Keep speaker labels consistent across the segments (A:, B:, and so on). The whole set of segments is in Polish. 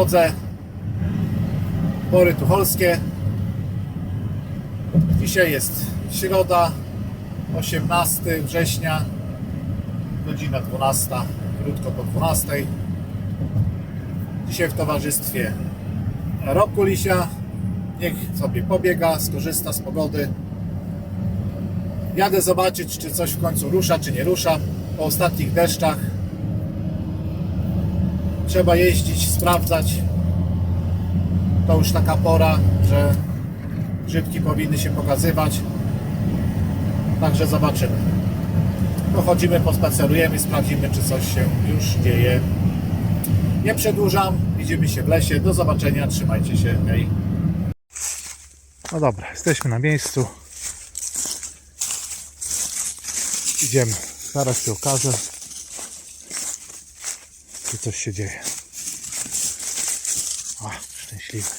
A: drodze Bory Tucholskie. Dzisiaj jest środa, 18 września, godzina 12, krótko po 12. Dzisiaj w towarzystwie Roku Lisia. Niech sobie pobiega, skorzysta z pogody. Jadę zobaczyć, czy coś w końcu rusza, czy nie rusza. Po ostatnich deszczach trzeba jeździć, sprawdzać. To już taka pora, że grzybki powinny się pokazywać. Także zobaczymy. Pochodzimy, pospacerujemy, sprawdzimy, czy coś się już dzieje. Nie przedłużam, widzimy się w lesie. Do zobaczenia, trzymajcie się. Hej. No dobra, jesteśmy na miejscu. Idziemy. Zaraz się okaże, czy coś się dzieje. A, szczęśliwy.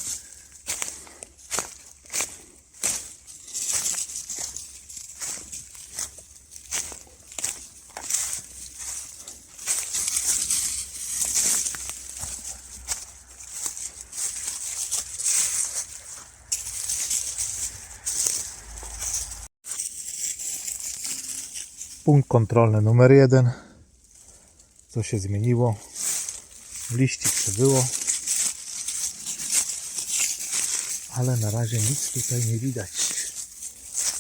A: Punkt kontrolny numer jeden. Co się zmieniło? Liści przybyło. Ale na razie nic tutaj nie widać.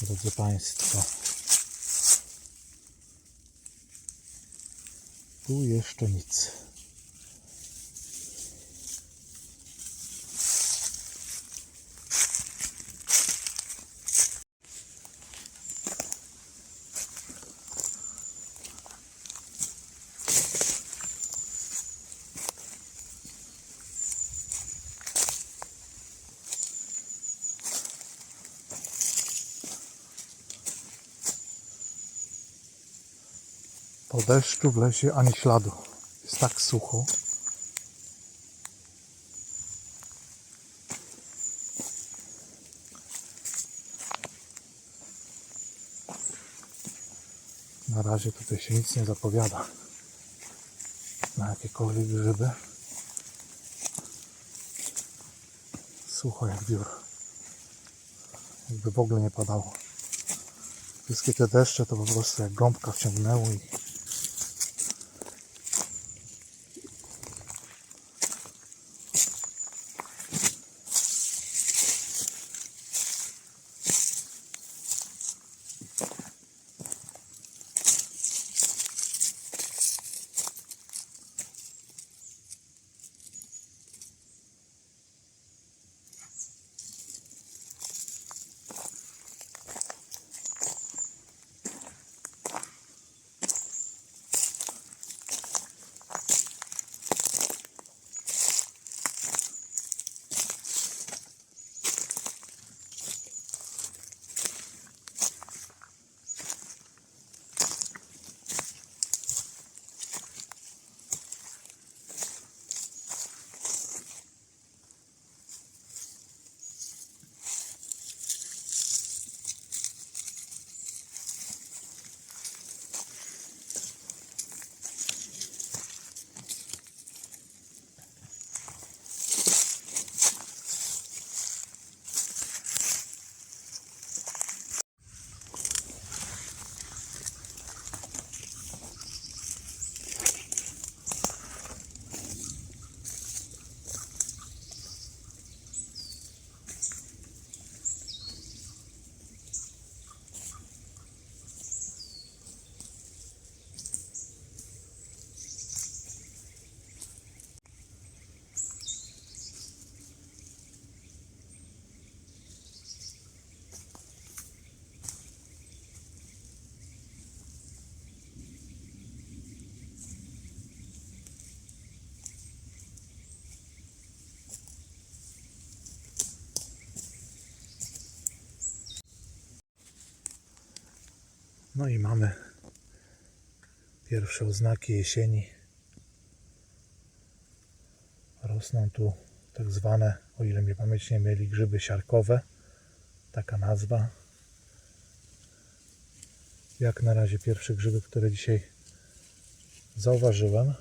A: Drodzy Państwo. Tu jeszcze nic. Deszczu w lesie ani śladu. Jest tak sucho. Na razie tutaj się nic nie zapowiada. Na jakiekolwiek grzyby. Sucho jak wiór. Jakby w ogóle nie padało. Wszystkie te deszcze to po prostu jak gąbka wciągnęło i No i mamy pierwsze oznaki jesieni. Rosną tu tak zwane, o ile mnie pamięć nie mieli, grzyby siarkowe. Taka nazwa. Jak na razie pierwsze grzyby, które dzisiaj zauważyłem.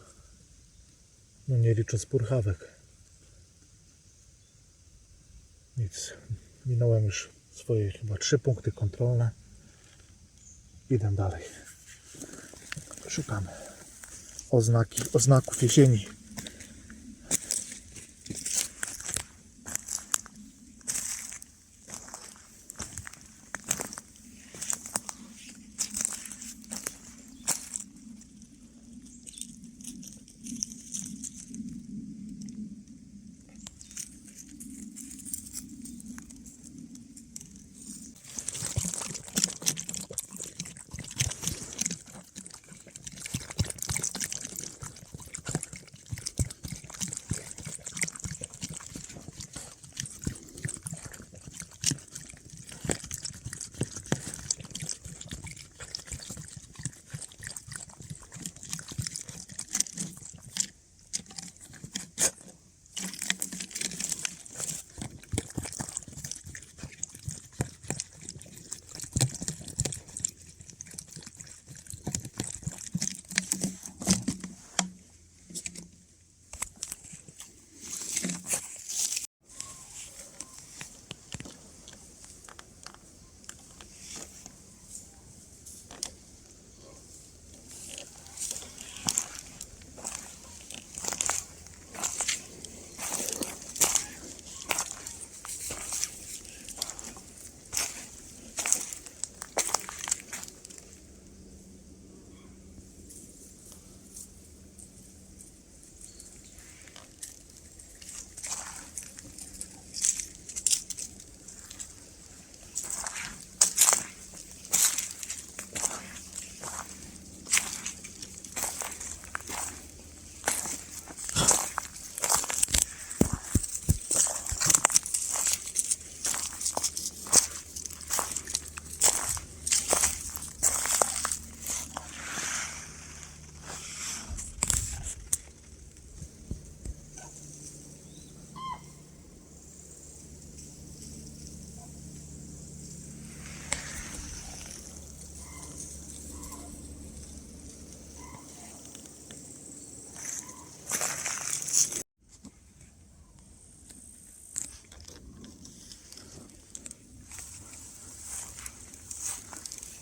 B: No nie licząc purchawek. Nic. Minąłem już swoje chyba trzy punkty kontrolne. Idę dalej. Szukamy oznaki, oznaków jesieni.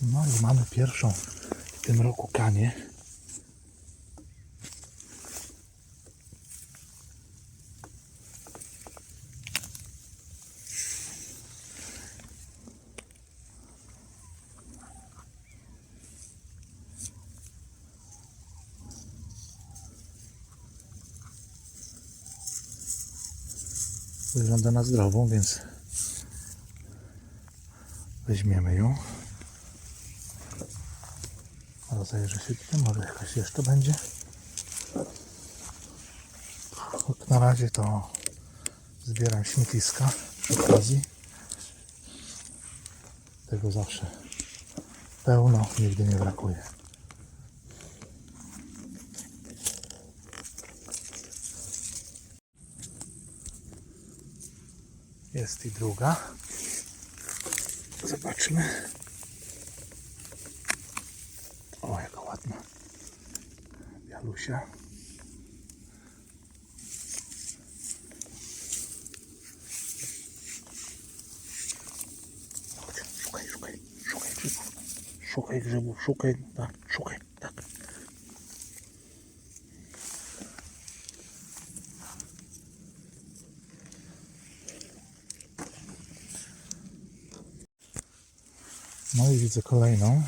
B: No i mamy pierwszą w tym roku kanię. Wygląda na zdrową, więc weźmiemy ją. Rozejrzę się tutaj, może jakaś jeszcze będzie. Na razie to zbieram śmietiska przy okazji. Tego zawsze pełno, nigdy nie brakuje. Jest i druga. Zobaczmy. Chodź, Szukaj, szukaj, szukaj grzybów. Szukaj grzybów, szukaj, tak, szukaj, tak. No i widzę kolejną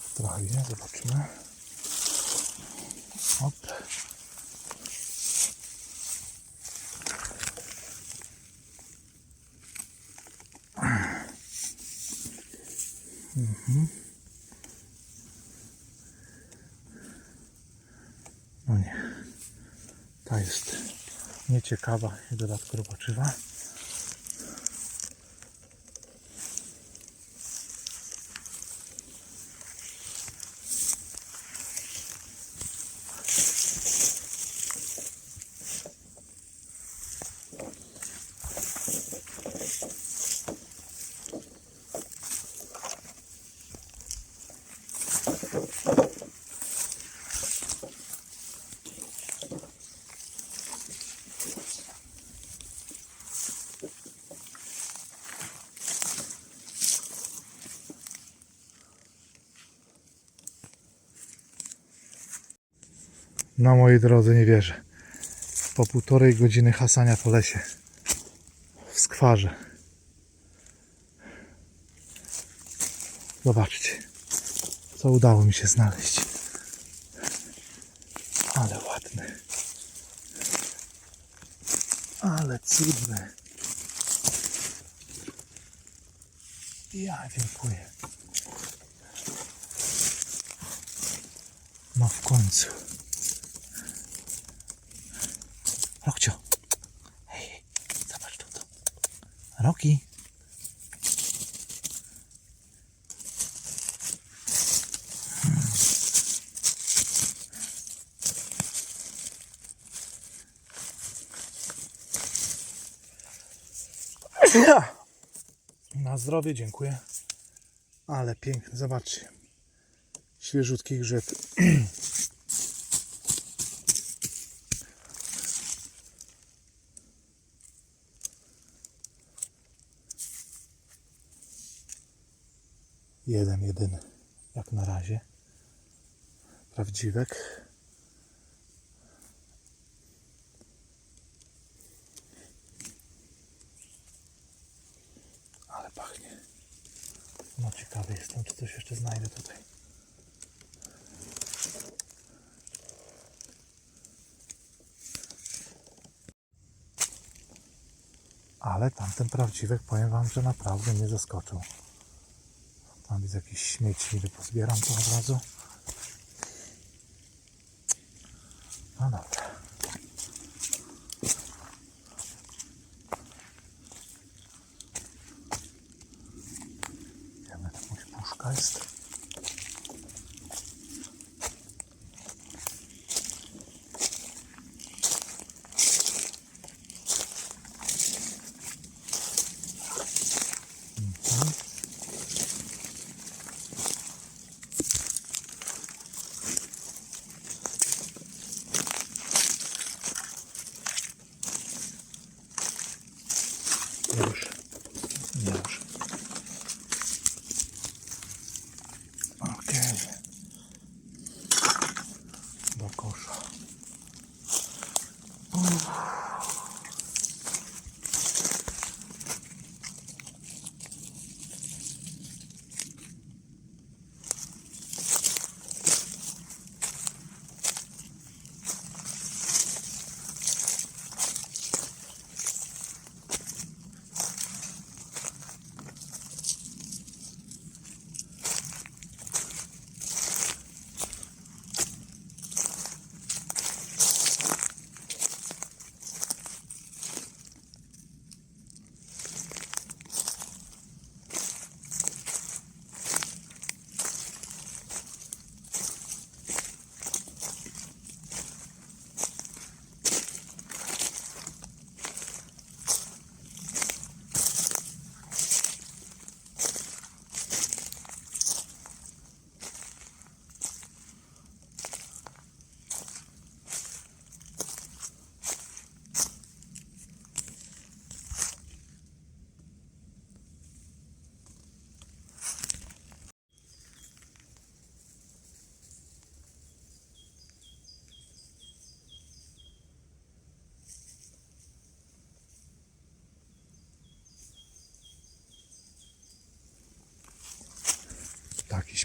B: w trawie, zobaczymy. Hop. Mhm. No nie. Ta jest nieciekawa i dodatkowo robaczywa. No moi drodzy, nie wierzę. Po półtorej godziny hasania po lesie. W skwarze. Zobaczcie, co udało mi się znaleźć. Ale ładny. Ale cudny. Ja dziękuję. No w końcu. Rokcio. Hej, hej, zobacz tu. Roki. Na zdrowie, dziękuję. Ale piękny, zobaczcie. Świeżutki grzyb. Jeden, jedyny, jak na razie. Prawdziwek. Ale pachnie. No ciekawy jestem, czy coś jeszcze znajdę tutaj. Ale tamten prawdziwek, powiem Wam, że naprawdę mnie zaskoczył. Tam jest jakiś śmieci, niby pozbieram to od razu. No dobra. Wiemy, jakąś puszka jest. Mhm. Już. Już. Okej. Do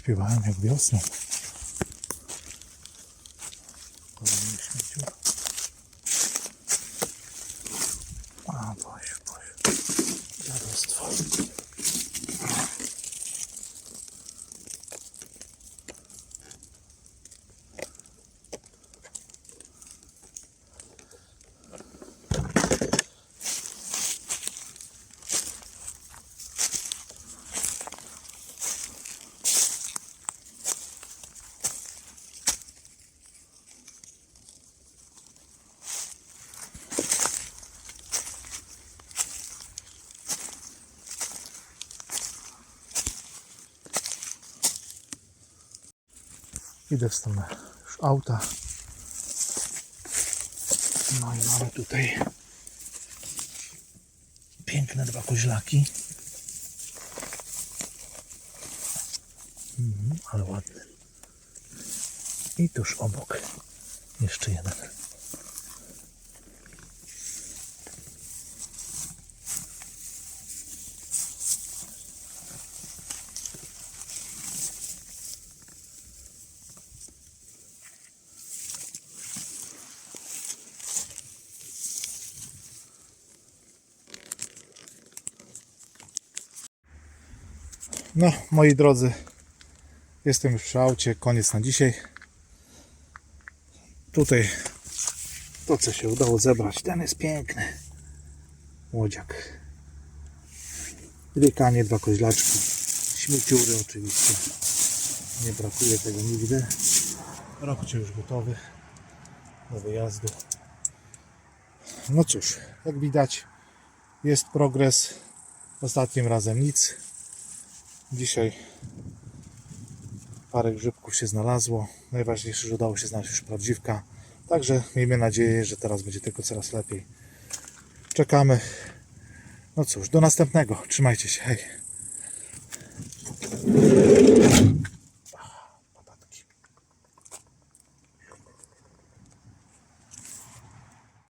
B: співаємо, як весну. А, боже, боже. Я розтворю. Idę w stronę już auta. No i mamy tutaj piękne dwa koźlaki. Mhm, ale ładne. I tuż obok Jeszcze jeden. No, moi drodzy, jestem już przy aucie, koniec na dzisiaj. Tutaj to, co się udało zebrać, ten jest piękny. Łodziak. Rykanie, dwa koźlaczki. Śmieciury oczywiście. Nie brakuje tego nigdy. Rokcie już gotowy do wyjazdu. No cóż, jak widać, jest progres. Ostatnim razem nic. Dzisiaj parę grzybków się znalazło. Najważniejsze, że udało się znaleźć już prawdziwka. Także miejmy nadzieję, że teraz będzie tylko coraz lepiej. Czekamy. No cóż, do następnego. Trzymajcie się. Hej.